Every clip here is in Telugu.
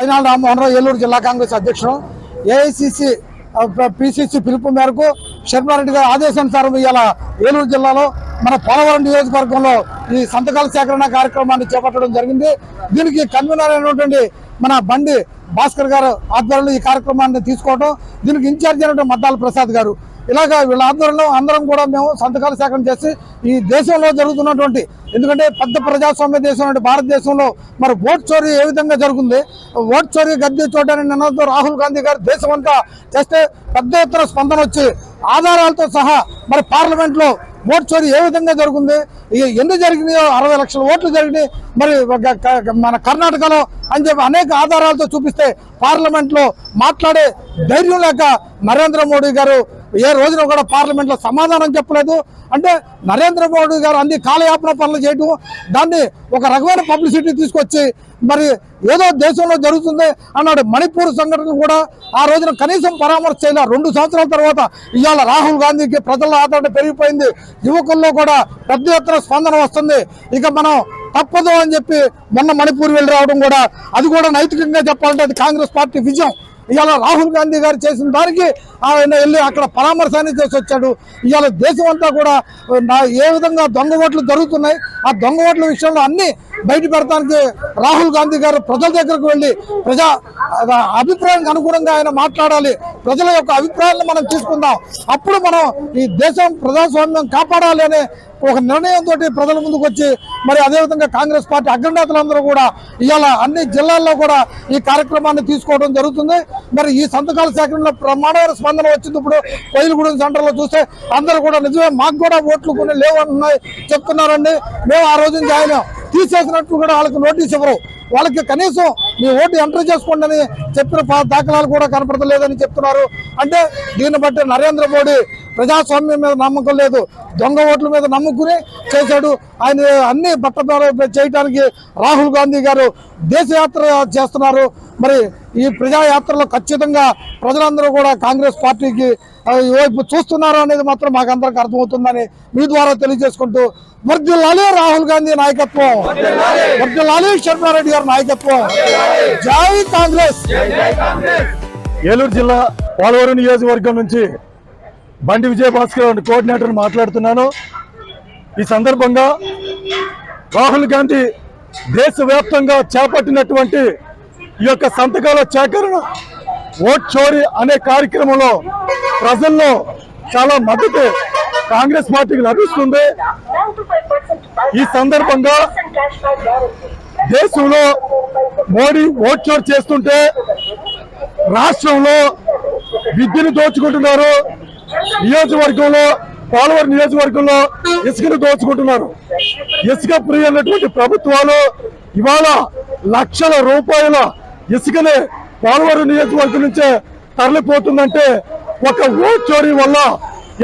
అయినాడు రామ్మోహన్ రావు ఏలూరు జిల్లా కాంగ్రెస్ అధ్యక్షుడు. ఏఐసిసి పిసిసి పిలుపు మేరకు శర్మారెడ్డి గారి ఆదేశానుసారం ఇవాళ ఏలూరు జిల్లాలో మన పోలవరం నియోజకవర్గంలో ఈ సంతకాల సేకరణ కార్యక్రమాన్ని చేపట్టడం జరిగింది. దీనికి కన్వీనర్ అయినటువంటి మన బండి భాస్కర్ గారు ఆధ్వర్యంలో ఈ కార్యక్రమాన్ని తీసుకోవడం దీనికి ఇన్ఛార్జ్ అయినటువంటి మద్దాల ప్రసాద్ గారు ఇలాగా వీళ్ళ ఆధ్వర్యంలో అందరం కూడా మేము సంతకాల సేకరణ చేసి ఈ దేశంలో జరుగుతున్నటువంటి ఎందుకంటే పెద్ద ప్రజాస్వామ్య దేశం అంటే భారతదేశంలో మరి ఓట్ చోరీ ఏ విధంగా జరుగుతుంది ఓట్ చోరీ గద్దె చూడడానికి నిన్నతో రాహుల్ గాంధీ గారు దేశమంతా చేస్తే పెద్ద ఎత్తున స్పందన వచ్చి ఆధారాలతో సహా మరి పార్లమెంట్లో ఓట్ చోరీ ఏ విధంగా జరుగుతుంది ఇక ఎన్ని జరిగినాయో అరవై లక్షల ఓట్లు జరిగినాయి. మరి ఒక మన కర్ణాటకలో అని చెప్పి అనేక ఆధారాలతో చూపిస్తే పార్లమెంట్లో మాట్లాడే ధైర్యం లేక నరేంద్ర మోడీ గారు ఏ రోజున కూడా పార్లమెంట్లో సమాధానం చెప్పలేదు. అంటే నరేంద్ర మోడీ గారు అన్ని కాలయాపన పనులు చేయటం దాన్ని ఒక రకమైన పబ్లిసిటీ తీసుకొచ్చి మరి ఏదో దేశంలో జరుగుతుంది అన్నాడు మణిపూర్ సంఘటన కూడా ఆ రోజున కనీసం పరామర్శ చేయలే. రెండు సంవత్సరాల తర్వాత ఇవాళ రాహుల్ గాంధీకి ప్రజల ఆదరణ పెరిగిపోయింది. యువకుల్లో కూడా పెద్ద ఎత్తున స్పందన వస్తుంది. ఇక మనం తప్పదు అని చెప్పి మొన్న మణిపూర్ వెళ్ళి రావడం కూడా అది కూడా నైతికంగా చెప్పాలంటే అది కాంగ్రెస్ పార్టీ విజయం. ఇవాళ రాహుల్ గాంధీ గారు చేసిన దానికి ఆయన వెళ్ళి అక్కడ పరామర్శాన్ని చేసి వచ్చాడు. ఇవాళ దేశం అంతా కూడా ఏ విధంగా దొంగ ఓట్లు జరుగుతున్నాయి ఆ దొంగ ఓట్ల విషయంలో అన్ని బయట పెడతానికి రాహుల్ గాంధీ గారు ప్రజల దగ్గరకు వెళ్ళి ప్రజా అభిప్రాయానికి అనుగుణంగా ఆయన మాట్లాడాలి. ప్రజల యొక్క అభిప్రాయాలను మనం తీసుకుందాం అప్పుడు మనం ఈ దేశం ప్రజాస్వామ్యం కాపాడాలి అనే ఒక నిర్ణయంతో ప్రజల ముందుకు వచ్చి మరి అదేవిధంగా కాంగ్రెస్ పార్టీ అగ్రనేతలందరూ కూడా ఇవాళ అన్ని జిల్లాల్లో కూడా ఈ కార్యక్రమాన్ని తీసుకోవడం జరుగుతుంది. మరి ఈ సంతకాల సేకరణలో బ్రహ్మాండమైన స్పందన వచ్చింది. ఇప్పుడు కోయిలగూడెం సెంటర్లో చూస్తే అందరూ కూడా నిజమే మాకు కూడా ఓట్లు కొన్ని లేవన్నాయి చెప్తున్నారండి. మేము ఆ రోజు జాయిన్ తీసేసినట్లు కూడా వాళ్ళకి నోటీస్ ఇవ్వరు. వాళ్ళకి కనీసం మీ ఓటు ఎంటర్ చేసుకోండి అని చెప్పిన దాఖలాలు కూడా కనపడలేదని చెప్తున్నారు. అంటే దీన్ని బట్టి నరేంద్ర మోడీ ప్రజాస్వామ్యం మీద నమ్మకం లేదు. దొంగ ఓట్ల మీద నమ్ముకుని చేశాడు. ఆయన అన్ని బట్టబార చేయడానికి రాహుల్ గాంధీ గారు దేశయాత్ర చేస్తున్నారు. మరి ఈ ప్రజాయాత్రలో ఖచ్చితంగా ప్రజలందరూ కూడా కాంగ్రెస్ పార్టీకి ఆ, వైపు చూస్తున్నారు అనేది మాత్రం మాకు అందరికీ అర్థమవుతుందని మీ ద్వారా తెలియజేసుకుంటూ వర్దిల్లాలి రాహుల్ గాంధీ నాయకత్వం. వర్దిల్లాలి శర్మారెడ్డి గారి నాయకత్వం. జై కాంగ్రెస్. ఏలూరు జిల్లా పోలవరం నియోజకవర్గం నుంచి బండి విజయభాస్కర్ కోఆర్డినేటర్ మాట్లాడుతున్నాను. ఈ సందర్భంగా రాహుల్ గాంధీ దేశవ్యాప్తంగా చేపట్టినటువంటి ఈ యొక్క సంతకాల సేకరణ ఓట్ చోరీ అనే కార్యక్రమంలో ప్రజల్లో చాలా మద్దతు కాంగ్రెస్ పార్టీకి లభిస్తుంది. ఈ సందర్భంగా దేశంలో మోడీ ఓట్ చోరీ చేస్తుంటే రాష్ట్రంలో విద్యను దోచుకుంటున్నారు. నియోజకవర్గంలో పోలవరం నియోజకవర్గంలో ఇసుకను దోచుకుంటున్నారు. ఇసుక ప్రియ అన్నటువంటి ప్రభుత్వాలు ఇవాళ లక్షల రూపాయల ఇసుకనే పోలవరం నియోజకవర్గం నుంచే తరలిపోతుందంటే ఒక ఓట్ చోరీ వల్ల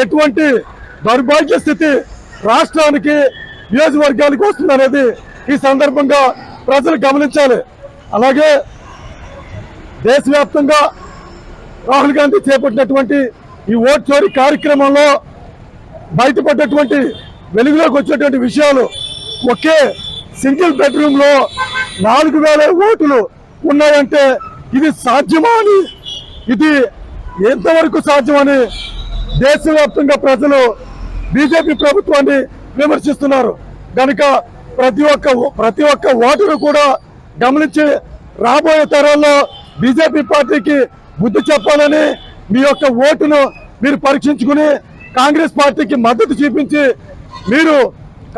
ఎటువంటి దౌర్భాగ్య స్థితి రాష్ట్రానికి నియోజకవర్గానికి వస్తుందనేది ఈ సందర్భంగా ప్రజలు గమనించాలి. అలాగే దేశవ్యాప్తంగా రాహుల్ గాంధీ చేపట్టినటువంటి ఈ ఓట్ చోరీ కార్యక్రమంలో బయటపడ్డటువంటి వెలుగులోకి వచ్చేటువంటి విషయాలు ఒకే సింగిల్ బెడ్రూమ్లో నాలుగు వేల ఓటులు ఉన్నాయంటే ఇది సాధ్యమా అని? ఇది ఎంతవరకు సాధ్యమని దేశవ్యాప్తంగా ప్రజలు బీజేపీ ప్రభుత్వాన్ని విమర్శిస్తున్నారు. కనుక ప్రతి ఒక్క ప్రతి ఒక్క ఓటరు కూడా గమనించి రాబోయే తరాల్లో బీజేపీ పార్టీకి బుద్ధి చెప్పాలని మీ యొక్క ఓటును మీరు పరీక్షించుకుని కాంగ్రెస్ పార్టీకి మద్దతు చూపించి మీరు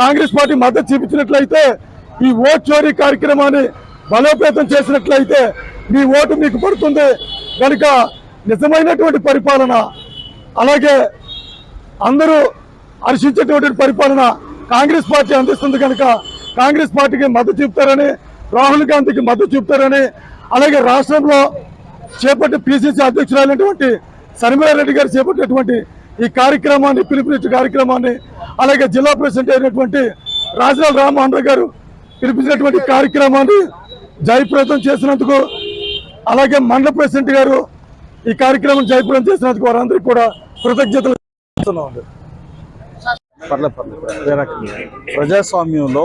కాంగ్రెస్ పార్టీ మద్దతు చూపించినట్లయితే ఈ ఓట్ చోరీ కార్యక్రమాన్ని బలోపేతం చేసినట్లయితే మీ ఓటు మీకు పడుతుంది. కనుక నిజమైనటువంటి పరిపాలన అలాగే అందరూ హర్షించేటువంటి పరిపాలన కాంగ్రెస్ పార్టీ అందిస్తుంది కనుక కాంగ్రెస్ పార్టీకి మద్దతు చూపుతారని రాహుల్ గాంధీకి మద్దతు చూపుతారని అలాగే రాష్ట్రంలో చేపట్టి పిసిసి అధ్యక్షురాలైనటువంటి రెడ్డి గారు చేపట్టినటువంటి ఈ కార్యక్రమాన్ని పిలుపునిచ్చే కార్యక్రమాన్ని అలాగే జిల్లా ప్రెసిడెంట్ అయినటువంటి రాజరాల రామ్మోహన్ గారు పిలిపించినటువంటి కార్యక్రమాన్ని జయప్రదం చేసినందుకు అలాగే మండల ప్రెసిడెంట్ గారు ఈ కార్యక్రమం జయప్రదం చేసినందుకు వారందరికీ కూడా కృతజ్ఞతలు పర్లేదు ప్రజాస్వామ్యంలో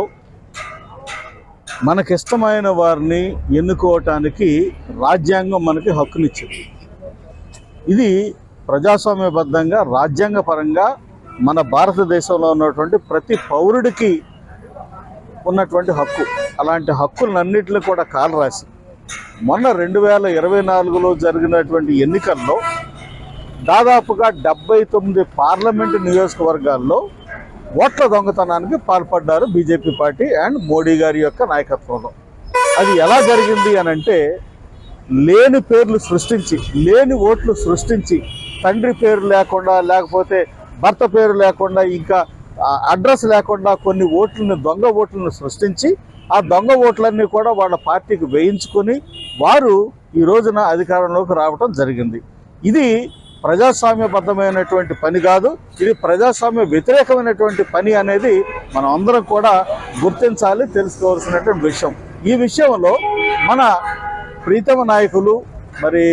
మనకిష్టమైన వారిని ఎన్నుకోవటానికి రాజ్యాంగం మనకి హక్కునిచ్చింది. ఇది ప్రజాస్వామ్యబద్ధంగా రాజ్యాంగపరంగా మన భారతదేశంలో ఉన్నటువంటి ప్రతి పౌరుడికి ఉన్నటువంటి హక్కు. అలాంటి హక్కులన్నింటినీ కూడా కాలరాసి మొన్న రెండు వేల ఇరవై నాలుగులో జరిగినటువంటి ఎన్నికల్లో దాదాపుగా డెబ్బై తొమ్మిది పార్లమెంటు నియోజకవర్గాల్లో ఓట్ల దొంగతనానికి పాల్పడ్డారు బీజేపీ పార్టీ అండ్ మోడీ గారి యొక్క నాయకత్వంలో. అది ఎలా జరిగింది అని అంటే లేని పేర్లు సృష్టించి లేని ఓట్లు సృష్టించి తండ్రి పేరు లేకుండా లేకపోతే భర్త పేరు లేకుండా ఇంకా అడ్రస్ లేకుండా కొన్ని ఓట్లను దొంగ ఓట్లను సృష్టించి ఆ దొంగ ఓట్లన్నీ కూడా వాళ్ళ పార్టీకి వేయించుకొని వారు ఈ రోజున అధికారంలోకి రావటం జరిగింది. ఇది ప్రజాస్వామ్యబద్ధమైనటువంటి పని కాదు. ఇది ప్రజాస్వామ్య వ్యతిరేకమైనటువంటి పని అనేది మనం అందరం కూడా గుర్తించాలి తెలుసుకోవాల్సినటువంటి విషయం. ఈ విషయంలో మన ప్రీతమ నాయకులు మరి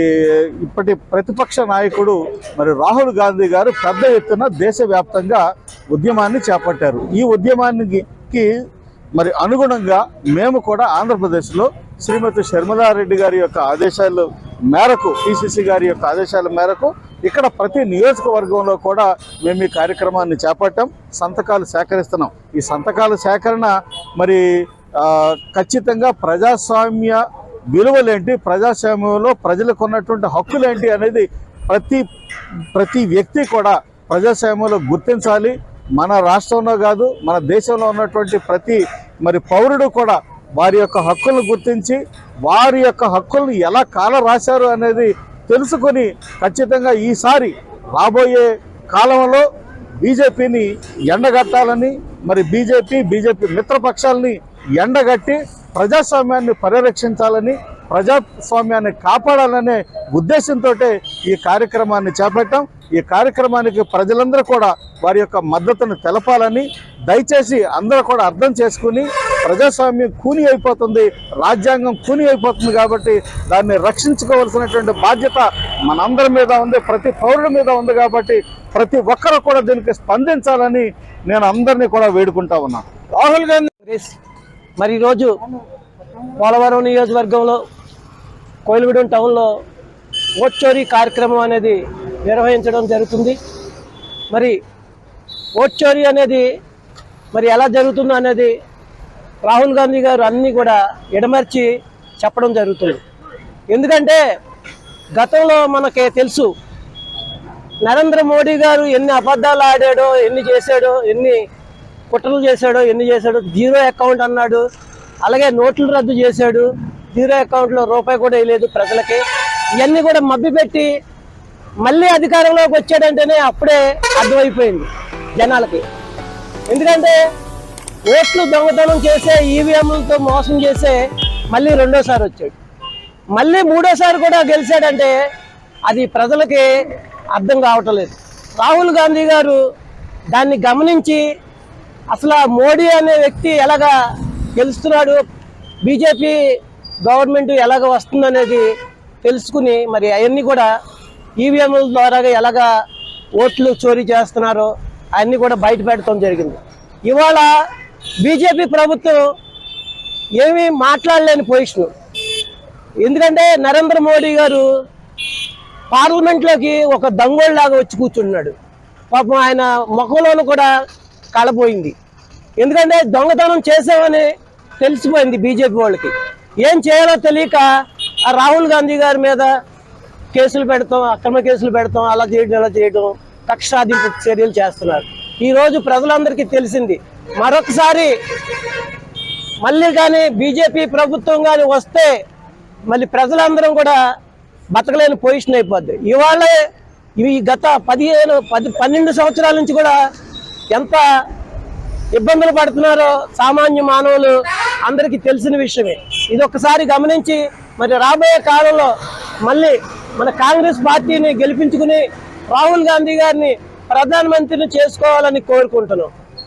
ఇప్పటి ప్రతిపక్ష నాయకుడు మరి రాహుల్ గాంధీ గారు పెద్ద ఎత్తున దేశవ్యాప్తంగా ఉద్యమాన్ని చేపట్టారు. ఈ ఉద్యమానికి మరి అనుగుణంగా మేము కూడా ఆంధ్రప్రదేశ్లో శ్రీమతి శర్మలారెడ్డి గారి యొక్క ఆదేశాలు మేరకు పిసిసి గారి యొక్క ఆదేశాల మేరకు ఇక్కడ ప్రతి నియోజకవర్గంలో కూడా మేము ఈ కార్యక్రమాన్ని చేపట్టాం సంతకాలు సేకరిస్తున్నాం. ఈ సంతకాల సేకరణ మరి ఖచ్చితంగా ప్రజాస్వామ్య విలువలేంటి ప్రజాస్వామ్యంలో ప్రజలకు ఉన్నటువంటి హక్కులేంటి అనేది ప్రతి ప్రతి వ్యక్తి కూడా ప్రజాస్వామ్యంలో గుర్తించాలి. మన రాష్ట్రంలో కాదు మన దేశంలో ఉన్నటువంటి ప్రతి మరి పౌరుడు కూడా వారి యొక్క హక్కులను గుర్తించి వారి యొక్క హక్కులను ఎలా కాల రాశారు అనేది తెలుసుకొని ఖచ్చితంగా ఈసారి రాబోయే కాలంలో బీజేపీని ఎండగట్టాలని మరి బీజేపీ బీజేపీ మిత్రపక్షాలని ఎండగట్టి ప్రజాస్వామ్యాన్ని పరిరక్షించాలని ప్రజాస్వామ్యాన్ని కాపాడాలనే ఉద్దేశంతో ఈ కార్యక్రమాన్ని చేపట్టాం. ఈ కార్యక్రమానికి ప్రజలందరూ కూడా వారి యొక్క మద్దతును తెలపాలని దయచేసి అందరూ కూడా అర్థం చేసుకుని ప్రజాస్వామ్యం కూని అయిపోతుంది రాజ్యాంగం కూని అయిపోతుంది కాబట్టి దాన్ని రక్షించుకోవాల్సినటువంటి బాధ్యత మనందరి మీద ఉంది ప్రతి పౌరుడి మీద ఉంది కాబట్టి ప్రతి ఒక్కరు కూడా దీనికి స్పందించాలని నేను అందరినీ కూడా వేడుకుంటా ఉన్నాను రాహుల్ గాంధీ మరి ఈరోజు పోలవరం నియోజకవర్గంలో కోయిలగూడెం టౌన్లో ఓట్ చోరీ కార్యక్రమం అనేది నిర్వహించడం జరుగుతుంది. మరి ఓట్ చోరీ అనేది మరి ఎలా జరుగుతుందో అనేది రాహుల్ గాంధీ గారు అన్నీ కూడా ఎడమర్చి చెప్పడం జరుగుతుంది. ఎందుకంటే గతంలో మనకి తెలుసు నరేంద్ర మోడీ గారు ఎన్ని అబద్ధాలు ఆడాడో ఎన్ని చేశాడో ఎన్ని కుట్రలు చేశాడో ఎన్ని చేశాడో జీరో అకౌంట్ అన్నాడు. అలాగే నోట్లు రద్దు చేశాడు. జీరో అకౌంట్లో రూపాయి కూడా వేయలేదు ప్రజలకి. ఇవన్నీ కూడా మబ్బిపెట్టి మళ్ళీ అధికారంలోకి వచ్చాడంటేనే అప్పుడే అర్థమైపోయింది జనాలకి. ఎందుకంటే ఓట్లు దొంగతనం చేసే ఈవీఎంలతో మోసం చేసే మళ్ళీ రెండోసారి వచ్చాడు. మళ్ళీ మూడోసారి కూడా గెలిచాడంటే అది ప్రజలకి అర్థం కావటం లేదు రాహుల్ గాంధీ గారు దాన్ని గమనించి అసలు మోడీ అనే వ్యక్తి ఎలాగా గెలుస్తున్నాడు బీజేపీ గవర్నమెంట్ ఎలాగ వస్తుందనేది తెలుసుకుని మరి అవన్నీ కూడా ఈవీఎంల ద్వారా ఎలాగా ఓట్లు చోరీ చేస్తున్నారో అవన్నీ కూడా బయట పెట్టడం జరిగింది. ఇవాళ బీజేపీ ప్రభుత్వం ఏమీ మాట్లాడలేని పొజిషన్. ఎందుకంటే నరేంద్ర మోడీ గారు పార్లమెంట్లోకి ఒక లాగా వచ్చి కూర్చున్నాడు. పాపం ఆయన ముఖంలోనూ కూడా కలపోయింది ఎందుకంటే దొంగతనం చేసామని తెలిసిపోయింది బీజేపీ వాళ్ళకి. ఏం చేయాలో తెలియక రాహుల్ గాంధీ గారి మీద కేసులు పెడతాం అక్రమ కేసులు పెడతాం అలా చేయడం అలా చేయడం కక్ష చర్యలు చేస్తున్నారు. ఈరోజు ప్రజలందరికీ తెలిసింది మరొకసారి మళ్ళీ కానీ బీజేపీ ప్రభుత్వం కానీ వస్తే మళ్ళీ ప్రజలందరం కూడా బతకలేని పొజిషన్ అయిపోద్ది. ఇవాళ ఈ గత పదిహేను పది పన్నెండు సంవత్సరాల నుంచి కూడా ఎంత ఇబ్బందులు పడుతున్నారో సామాన్య మానవులు అందరికీ తెలిసిన విషయమే. ఇది ఒక్కసారి గమనించి మరి రాబోయే కాలంలో మళ్ళీ మన కాంగ్రెస్ పార్టీని గెలిపించుకుని రాహుల్ గాంధీ గారిని ప్రధానమంత్రిని చేసుకోవాలని కోరుకుంటున్నాం.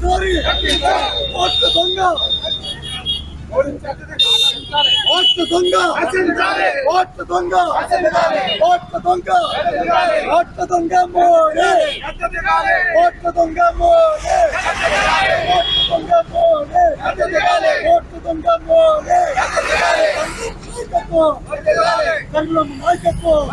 చోరీ ఓట్ల దొంగ. ఓట్ల దొంగ. ఓట్ల దొంగ. ఓట్ల దొంగ. ఓట్ల దొంగ మోడే. ఓట్ల దొంగ మోడే. ఓట్ల దొంగ మోడే. ఓట్ల దొంగ మోడే. నాయకత్వం నాయకత్వం.